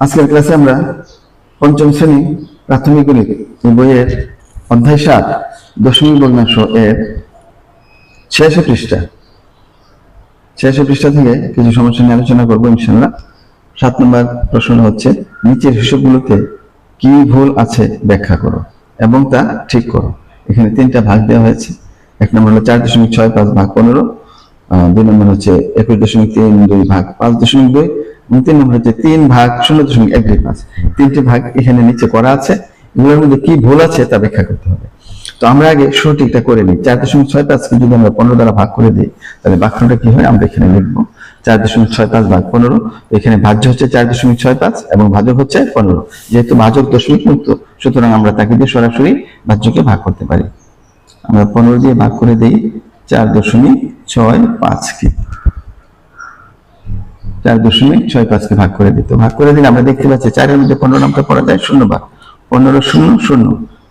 আজকের ক্লাসে আমরা পঞ্চম শ্রেণি প্রাথমিক গণিত বইয়ের অধ্যায় সাত, দশমিক ভগ্নাংশ এর ছিয়াশি পৃষ্ঠা। ছিয়াশি পৃষ্ঠা থেকে কিছু সমস্যা নিয়ে আলোচনা করব ইনশাল্লাহ সাত নম্বর প্রশ্ন হচ্ছে, নিচের হিসেবগুলোতে কি ভুল আছে ব্যাখ্যা করো এবং তা ঠিক করো। এখানে তিনটা ভাগ দেওয়া হয়েছে। এক নম্বর হলো চার দশমিক ছয় পাঁচ ভাগ পনেরো দুই নম্বর হচ্ছে একুশ দশমিক তিন দুই ভাগ পাঁচ দশমিক দুই। তিন নম্বর হচ্ছে তিন ভাগ শূন্য দশমিক এক দুই পাঁচ। তিনটি ভাগ এখানে নিচে করা আছে। এগুলোর মধ্যে কি ভুল আছে তা ব্যাখ্যা করতে হবে। তো আমরা আগে সঠিকটা করে নিই। চার দশমিক ছয় পাঁচকে যদি আমরা পনেরো দ্বারা ভাগ করে দিই, তাহলে বাক্যটা কি হয়? আমরা এখানে লিখব চার দশমিক ছয় পাঁচ ভাগ পনেরো। এখানে ভাজ্য হচ্ছে চার দশমিক ছয় পাঁচ এবং ভাজক হচ্ছে পনেরো। যেহেতু ভাজক দশমিক মুক্ত, সুতরাং আমরা তাকে দিয়ে সরাসরি ভাজ্যকে ভাগ করতে পারি। আমরা পনেরো দিয়ে ভাগ করে দিই চার দশমিক ছয় পাঁচকে চার দশমিক ছয় পাঁচকে ভাগ করে দিত। ভাগ করে দিলে আমরা দেখতে পাচ্ছি চারের মধ্যে পনেরো নামটা পড়া যায়, শূন্য বার পনেরো শূন্য শূন্য,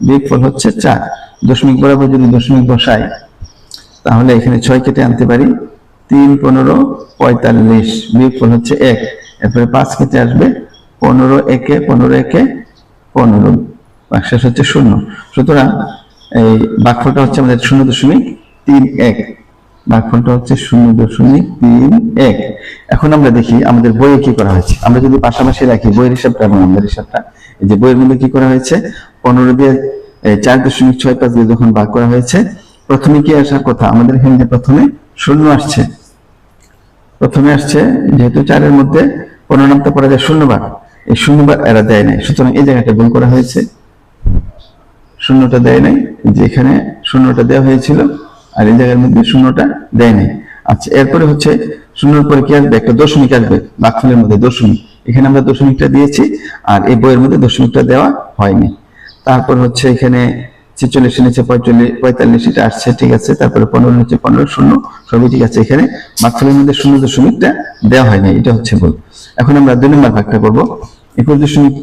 বিয়োগফল হচ্ছে চার। দশমিক বরাবর যদি দশমিক বসাই, তাহলে এখানে ছয় কেটে আনতে পারি, তিন, পনেরো, পঁয়তাল্লিশ, বিয়োগফল হচ্ছে এক। এরপরে পাঁচ কেটে আসবে, পনেরো একে পনেরো একে, পনেরো শেষ হচ্ছে শূন্য। সুতরাং এই বাক্যটা হচ্ছে আমাদের শূন্য দশমিক তিন এক। ভাগফলটা হচ্ছে শূন্য দশমিক তিন এক। এখন আমরা দেখি আমাদের বইয়ে কি করা হয়েছে। আমরা যদি পাশাপাশি রাখি বইয়ের হিসাবটা এবং আমাদের হিসাবটা, এই যে বইয়ের মধ্যে কি করা হয়েছে? পনেরো দিয়ে চার দশমিক ছয় পাঁচ দিয়ে যখন ভাগ করা হয়েছে, প্রথমে কি আসার কথা? আমাদের এখানে প্রথমে শূন্য আসছে। প্রথমে আসছে, যেহেতু চারের মধ্যে পনেরো নামটা পড়া যায় শূন্যবার। এই শূন্যবার এরা দেয় নাই। সুতরাং এই জায়গাটা ভুল করা হয়েছে। শূন্যটা দেয় নাই। যে এখানে শূন্যটা দেওয়া হয়েছিল। আর এই জায়গার মধ্যে শূন্যটা দেয় নাই। আচ্ছা এরপরে হচ্ছে শূন্যর পরে কি আসবে? একটা দশমিক আসবে বাকফলের মধ্যে দশমিক এখানে আমরা দশমিকটা দিয়েছি আর এই বইয়ের মধ্যে দশমিকটা দেওয়া হয়নি। তারপর হচ্ছে এখানে ছেচল্লিশ নিচে পঁয়তাল্লিশ পঁয়তাল্লিশ এটা আসছে, ঠিক আছে। তারপরে পনেরো নিচে পনেরো, শূন্য, সবই ঠিক আছে এখানে। বাকফলের মধ্যে শূন্য দশমিকটা দেওয়া হয়নি, এটা হচ্ছে ভুল। এখন আমরা দুই নম্বর ভাগটা করব একুশ দশমিক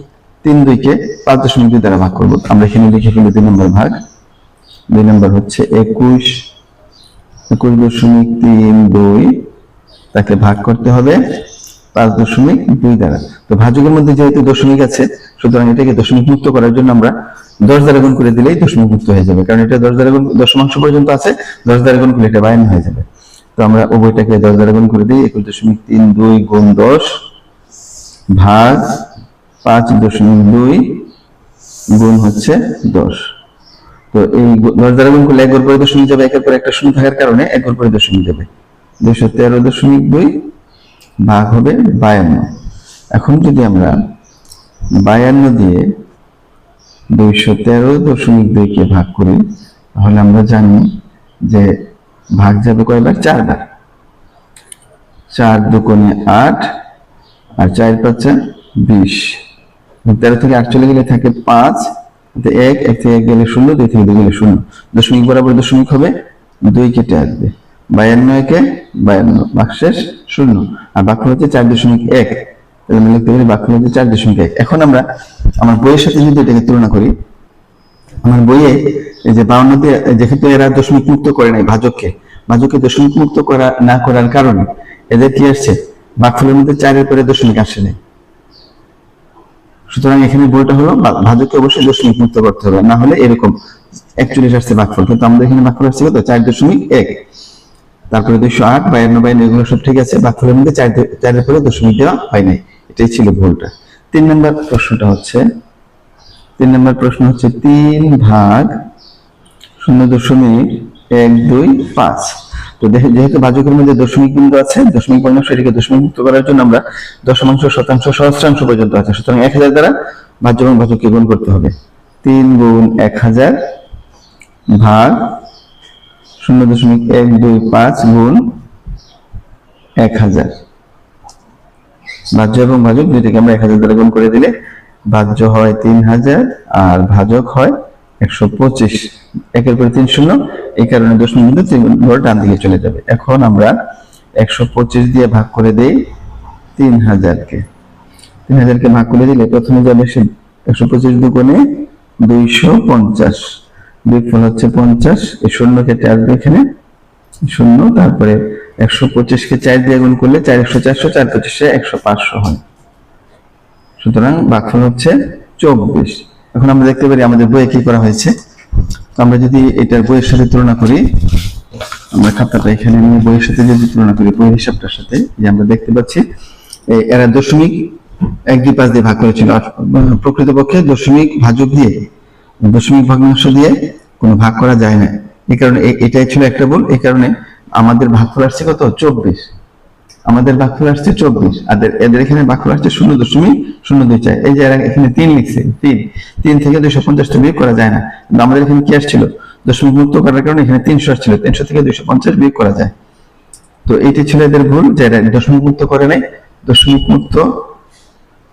তিন দুইকে পাঁচ দশমিক দুই দ্বারা ভাগ করব। আমরা এখানে লিখে ফেলি দুই নম্বর ভাগ। দুই নম্বর হচ্ছে একুশ একুশ দশমিক তিন দুই তাকে ভাগ করতে হবে পাঁচ দশমিক দুই দ্বারা। তো ভাজকের মধ্যে যেহেতু দশমিক আছে, সুতরাং এটাকে দশমিক মুক্ত করার জন্য আমরা দশ দ্বারা গুণ করে দিলেই দশমিক মুক্ত হয়ে যাবে, কারণ এটা দশ দ্বারা গুণ দশমাংশ পর্যন্ত আছে, দশ দ্বারা গুণ করলে এটা বায়ান হয়ে যাবে। তো আমরা উভয়টাকে দশ দ্বারা গুণ করে দিই, একুশ দশমিক তিন দুই গুণ দশ ভাগ পাঁচ দশমিক দুই গুণ হচ্ছে দশ। তো এই দ্বারা গুণ করলে এক ঘর পরে দশমিক যাবে, একের পর একটা শূন্য থাকার কারণে এক ঘর পরে দশমিক যাবে। দুইশো তেরো দশমিক দুই ভাগ হবে বায়ান্ন। এখন যদি আমরা বায়ান্ন দিয়ে দুইশো তেরো দশমিক দুইকে ভাগ করি, তাহলে আমরা জানি যে ভাগ যাবে কয়বার? চারবার। চার দুকোণে আট আর চার পাঁচা বিশ। তেরো থেকে আট চলে গেলে থাকে পাঁচ এক এক থেকে এক গেলে শূন্য, দুই থেকে দুই গেলে শূন্য। দশমিক বরাবর দশমিক হবে দুই কেটে আসবে। বায়ান্ন একে বায়ান্ন বাক্সেস শূন্য। আর বাক্য হচ্ছে চার দশমিক এক। তাহলে লিখতে পারি বাক্য হচ্ছে চার দশমিক এক। এখন আমরা, আমার বইয়ের সাথে যদি এটাকে তুলনা করি, আমার বইয়ে যে বাউন্নতে, যেহেতু এরা দশমিক মুক্ত করে নাই ভাজককে ভাজককে দশমিক মুক্ত করা, না করার কারণে এদের কি আসছে? বাকফলের মধ্যে চারের পরে দশমিক আসে নাই। সুতরাং এখানে বইটা হলো ভাজককে অবশ্যই দশমিক মুক্ত করতে হবে, না হলে এরকম একচল্লিশ আসছে বাকফল। কিন্তু আমাদের এখানে বাকফল আসছে কত? চার দশমিক এক। তারপরে দুইশো আট বায়ান্ন বায়ান্ন এগুলো সব ঠিক আছে, বাকফলের মধ্যে চার চারের পরে দশমিক দেওয়া হয় নাই। এটাই ছিল ভুলটা। তিন নম্বর প্রশ্নটা হচ্ছে, তিন নম্বর প্রশ্ন হচ্ছে তিন ভাগ শূন্য দশমিক এক দুই পাঁচ। তো যেহেতু ভাজকের মধ্যে দশমিক বিন্দু আছে, দশমিক পূর্ণাংশ এটিকে দশমিক মুক্ত করার জন্য আমরা দশমাংশ শতাংশ সহস্রাংশ পর্যন্ত আছে। সুতরাং এক হাজার দ্বারা ভাজ্য এবং ভাজককে গুণ করতে হবে। তিন গুণ এক হাজার ভাগ শূন্য দশমিক এক দুই পাঁচ গুণ এক হাজার। ভাজ্য এবং ভাজক দুইটাকে আমরা এক হাজার দ্বারা গুণ করে দিলে ভাজ্য হয় তিন হাজার আর ভাজক হয় একশো পঁচিশ। একের পরে তিন শূন্য, এই কারণে তিন ঘর ডান দিকে চলে যাবে। এখন আমরা একশো পঁচিশ দিয়ে ভাগ করে দেই তিন হাজারকে। তিন হাজারকে ভাগ করে দিলে প্রথমে যাবে সে একশো পঁচিশ দুগুণে দুইশো পঞ্চাশ। বিফল হচ্ছে পঞ্চাশ, এই শূন্য কেটে আসবে এখানে শূন্য, তারপরে একশো পঁচিশকে চার দিয়ে গুণ করলে চার একশো চারশো, চার পঁচিশে একশো পাঁচশো হয়। সুতরাং ভাগফল হচ্ছে চব্বিশ। এখন আমরা দেখতে পারি আমাদের বইয়ে কি করা হয়েছে। তো আমরা যদি এটার বইয়ের সাথে তুলনা করি, আমরা খাতাটা এখানে নিয়ে বইয়ের সাথে যদি তুলনা করি, বইয়ের হিসাবটার সাথে, যে আমরা দেখতে পাচ্ছি এরা দশমিক এক দুই পাঁচ দিয়ে ভাগ করেছিল। প্রকৃতপক্ষে দশমিক ভাজক দিয়ে, দশমিক ভগ্নাংশ দিয়ে কোনো ভাগ করা যায় না। এই কারণে এটাই ছিল একটা ভুল এই কারণে আমাদের ভাগফল আসছে কত? চব্বিশ। আমাদের ভাগফল আসছে চব্বিশ আর এদের- এখানে ভাগফল আসছে শূন্য দশমিক শূন্য দুই চার। এই যে এখানে তিন লিখছে, তিন। তিন থেকে দুইশো পঞ্চাশটা বিয়োগ করা যায় না। কিন্তু আমাদের এখানে কি আসছিল? দশমিক মুক্ত করার কারণে এখানে তিনশো আসছিল, তিনশো থেকে দুইশো পঞ্চাশ বিয়োগ করা যায়। তো এইটি ছিল এদের ভুল, যে এরা দশমিক মুক্ত করে নাই। দশমিক মুক্ত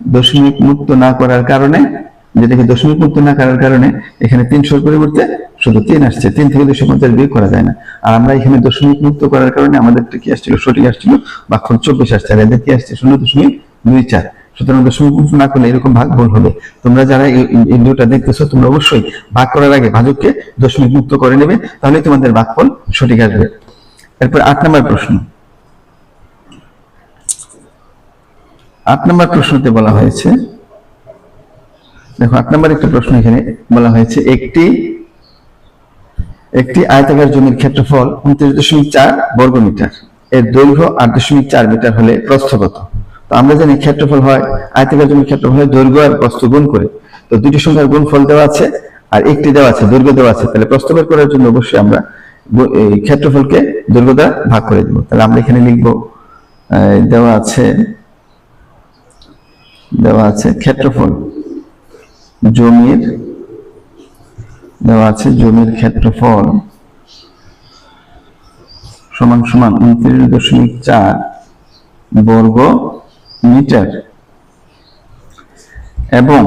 দশমিক মুক্ত না করার কারণে যেটাকে দশমিক মুক্ত না করার কারণে, এখানে তিনশোর পরিবর্তে শুধু তিন আসছে। তিন থেকে দুশো পঞ্চাশ বিয়োগ করা যায় না। আর আমরা এখানে দশমিক মুক্ত করার কারণে আমাদের কি আসছিল? সঠিক আসছিল। বাক্যল চব্বিশ আসছে। আর এদের কি আসছে? শূন্য দশমিক দুই চার। সুতরাং দশমিক মুক্ত না করলে এরকম ভাগ ভুল হবে। তোমরা যারা এই ভিডিওটা দেখতেছো, তোমরা অবশ্যই ভাগ করার আগে ভাজককে দশমিক মুক্ত করে নেবে। তাহলে তোমাদের ভাগফল সঠিক আসবে। এরপর আট নম্বর প্রশ্ন। আট নম্বর প্রশ্নতে বলা হয়েছে দেখো, আট নম্বর একটা প্রশ্ন এখানে বলা হয়েছে, একটি একটি আয়তাকার জমির ক্ষেত্রফল উনত্রিশ দশমিক চার বর্গ মিটার এর দৈর্ঘ্য আট দশমিক চার মিটার হলে প্রস্থ কত তো আমরা জানি ক্ষেত্রফল হয় আয়তাকার জমির ক্ষেত্রফল হয় দৈর্ঘ্য আর প্রস্থ গুণ করে। তো দুটি সংখ্যার গুণফল দেওয়া আছে আর একটি দেওয়া আছে, দৈর্ঘ্য দেওয়া আছে। তাহলে প্রস্থ করার জন্য অবশ্যই আমরা এই ক্ষেত্রফলকে দৈর্ঘ্য দ্বারা ভাগ করে দেবো। তাহলে আমরা এখানে লিখব দেওয়া আছে দেওয়া আছে ক্ষেত্রফল। জমির, দেওয়া আছে জমির ক্ষেত্রফল সমান সমান উনত্রিশ দশমিক চার বর্গ মিটার। এবং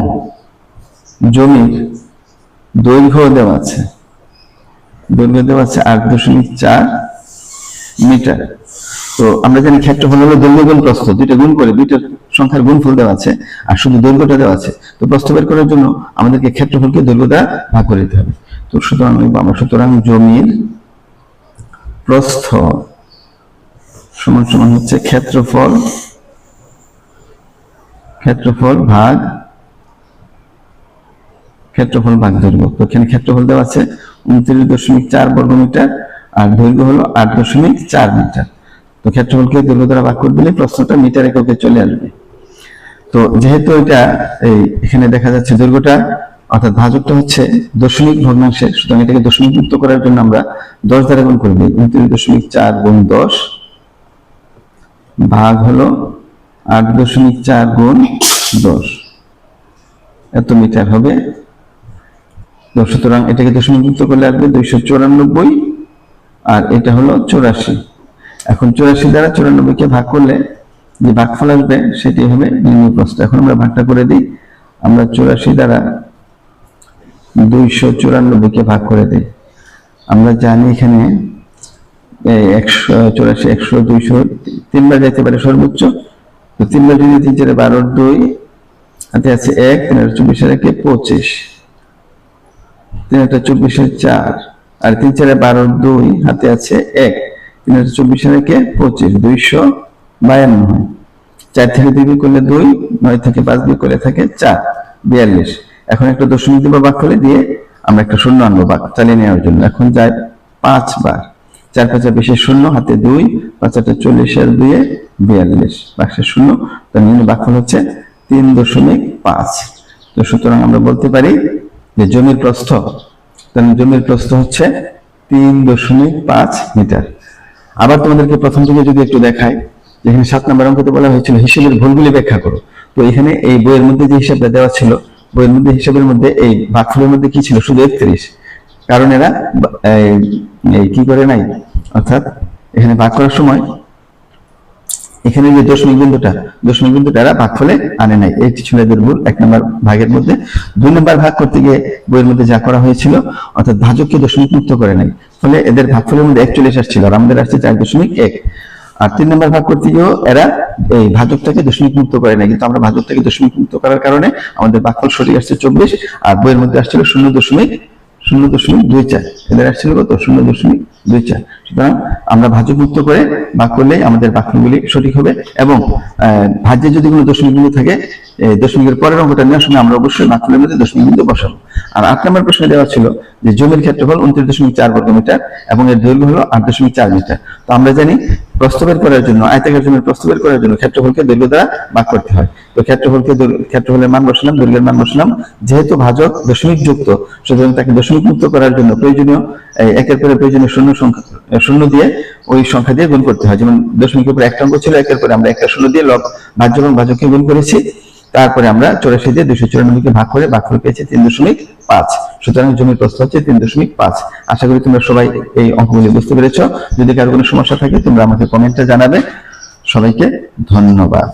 জমির দৈর্ঘ্য দেওয়া আছে, দৈর্ঘ্য দেওয়া আছে আট দশমিক চার মিটার। তো আমরা জানি ক্ষেত্রফল হলো দৈর্ঘ্য গুণ প্রস্থ, দুইটা গুণ করে দুইটার সংখ্যার গুণফল দেওয়া আছে আর শুধু দৈর্ঘ্যটা দেওয়া আছে। তো প্রস্থ বের করার জন্য আমাদেরকে ক্ষেত্রফলকে দৈর্ঘ্য দ্বারা ভাগ করে দিতে হবে। তো সুতরাং আমরা সুতরাং জমির প্রস্থ সমান সমান হচ্ছে ক্ষেত্রফল ক্ষেত্রফল ভাগ ক্ষেত্রফল ভাগ দৈর্ঘ্য। তো এখানে ক্ষেত্রফল দেওয়া আছে উনত্রিশ দশমিক চার বর্গ মিটার আর দৈর্ঘ্য হলো আট দশমিক চার মিটার। তো ক্ষেত্রফলকে দৈর্ঘ্য দ্বারা ভাগ করে দিলে প্রশ্নটা মিটার এককে চলে আসবে। তো যেহেতু এটা এই এখানে দেখা যাচ্ছে দৈর্ঘ্যটা, অর্থাৎ ভাজকটা হচ্ছে দশমিক ভগ্নাংশের, সুতরাং এটাকে দশমিক যুক্ত করার জন্য আমরা দশ দ্বারা গুণ করে দিই। উনত্রিশ দশমিক চার গুণ দশ ভাগ হলো আট দশমিক চার গুণ দশ। এত মিটার হবে সুতরাং এটাকে দশমিক যুক্ত করলে আসবে দুইশো চুরানব্বই আর এটা হলো চৌরাশি। এখন চুরাশি দ্বারা চুরানব্বইকে ভাগ করলে যে ভাগফল আসবে, সেটি হবে নির্ণয় প্রশ্ন এখন আমরা ভাগটা করে দিই। আমরা চুরাশি দ্বারা দুইশো চুরানব্বইকে ভাগ করে দিই। আমরা জানি এখানে একশো, চুরাশি, একশো, দুইশো তিনবার যাইতে পারে সর্বোচ্চ। তো তিনবার যদি তিন চারে বারোর দুই হাতে আছে এক, তিন হাজার চব্বিশের একে পঁচিশ। তিন হাজার চব্বিশের চার, আর তিন চারে বারোর দুই, হাতে আছে এক। তিন হাজার চব্বিশের একে পঁচিশ, দুইশো বায়ান্ন হয়। চার থেকে দুই বিয়োগ করলে দুই, নয় থেকে পাঁচ বিয়োগ করলে থাকে চার, বিয়াল্লিশ। এখন একটা দশমিক দিব করে দিয়ে আমরা একটা শূন্য আনব বাক চালিয়ে নেওয়ার জন্য। এখন যায় পাঁচবার চার পাঁচা বিশেষ শূন্য, হাতে দুই, পাঁচ আটটা চল্লিশ আর দুয়ে বিয়াল্লিশ। বাক্সের শূন্য, তার নিম্ন বাক্যল হচ্ছে তিন দশমিক পাঁচ। তো সুতরাং আমরা বলতে পারি যে জমির প্রস্থ জমির প্রস্থ হচ্ছে তিন দশমিক পাঁচ মিটার। আবার তোমাদেরকে প্রথম থেকে যদি একটু দেখাই যেখানে সাত নম্বর অঙ্কতে বলা হয়েছিল হিসেবের ভুলগুলি ব্যাখ্যা করো। তো এখানে এই বইয়ের মধ্যে যে হিসাবটা দেওয়া ছিল, বইয়ের মধ্যে হিসাবের মধ্যে এই ভাগফলের মধ্যে কি ছিল? শুধু একত্রিশ। কারণ এরা এই এই কি করে নাই? অর্থাৎ এখানে ভাগ করার সময় এখানে যে দশমিক বিন্দুটা দশমিক বিন্দুটা এরা ভাগ ফলে আনে নাই। এটি ছিল এদের ভুল, এক নম্বর ভাগের মধ্যে। দুই নম্বর ভাগ করতে গিয়ে বইয়ের মধ্যে যা করা হয়েছিল, অর্থাৎ ভাজককে দশমিক মুক্ত করে নাই। ফলে এদের ভাগফলের মধ্যে একচল্লিশ আসছিল। আর আমাদের আসছে চার দশমিক এক। আর তিন নম্বর ভাগ করতে গিয়েও এরা এই ভাজকটাকে দশমিক মুক্ত করে না কিন্তু আমরা ভাজকটাকে দশমিক মুক্ত করার কারণে আমাদের ভাগফল সঠিক আসছে চব্বিশ, আর বইয়ের মধ্যে আসছিল শূন্য দশমিক শূন্য দশমিক দুই চার। এদের আসছিল কত? শূন্য দশমিক দুই চার। সুতরাং আমরা ভাজক মুক্ত করে ভাগ করলেই আমাদের বাক্যগুলি সঠিক হবে এবং ভাজ্যে যদি কোনো দশমিক বিন্দু থাকে দশমিকের পরের অঙ্কটা নেওয়ার সময় আমরা অবশ্যই বাক্যের মধ্যে দশমিক বিন্দু বসাবো। আর আট নম্বর প্রশ্নে দেওয়া ছিল যে জমির ক্ষেত্রফল উনত্রিশ দশমিক চার বর্গ মিটার এবং এর দৈর্ঘ্য হলো আট দশমিক চার মিটার। তো আমরা জানি প্রস্থ বের করার জন্য আয়তাকার জমির প্রস্থ বের করার জন্য ক্ষেত্রফলকে দৈর্ঘ্য দ্বারা ভাগ করতে হয়। তো ক্ষেত্রফলকে ক্ষেত্রফলের মান বসালাম, দৈর্ঘ্যের মান বসালাম। যেহেতু ভাজক দশমিক যুক্ত, সুতরাং তাকে দশমিক মুক্ত করার জন্য প্রয়োজনীয় একের পরে প্রয়োজনীয় শূন্য সংখ্যা শূন্য দিয়ে ওই সংখ্যা দিয়ে গুণ করতে হয়। যেমন দশমিকের উপরে একটা অঙ্ক ছিল, একের পরে আমরা একটা শূন্য দিয়ে লব ভাজ্য এবং ভাজককে গুণ করেছি। তারপরে আমরা চৌরাশি দিয়ে দুশো চুরানব্বইকে ভাগ করে ভাগ করে পেয়েছি তিন দশমিক পাঁচ। সুতরাং জমির প্রস্থ হচ্ছে তিন দশমিক পাঁচ। আশা করি তোমরা সবাই এই অঙ্কগুলি বুঝতে পেরেছ। যদি কারও কোনো সমস্যা থাকে তোমরা আমাকে কমেন্টে জানাবে। সবাইকে ধন্যবাদ।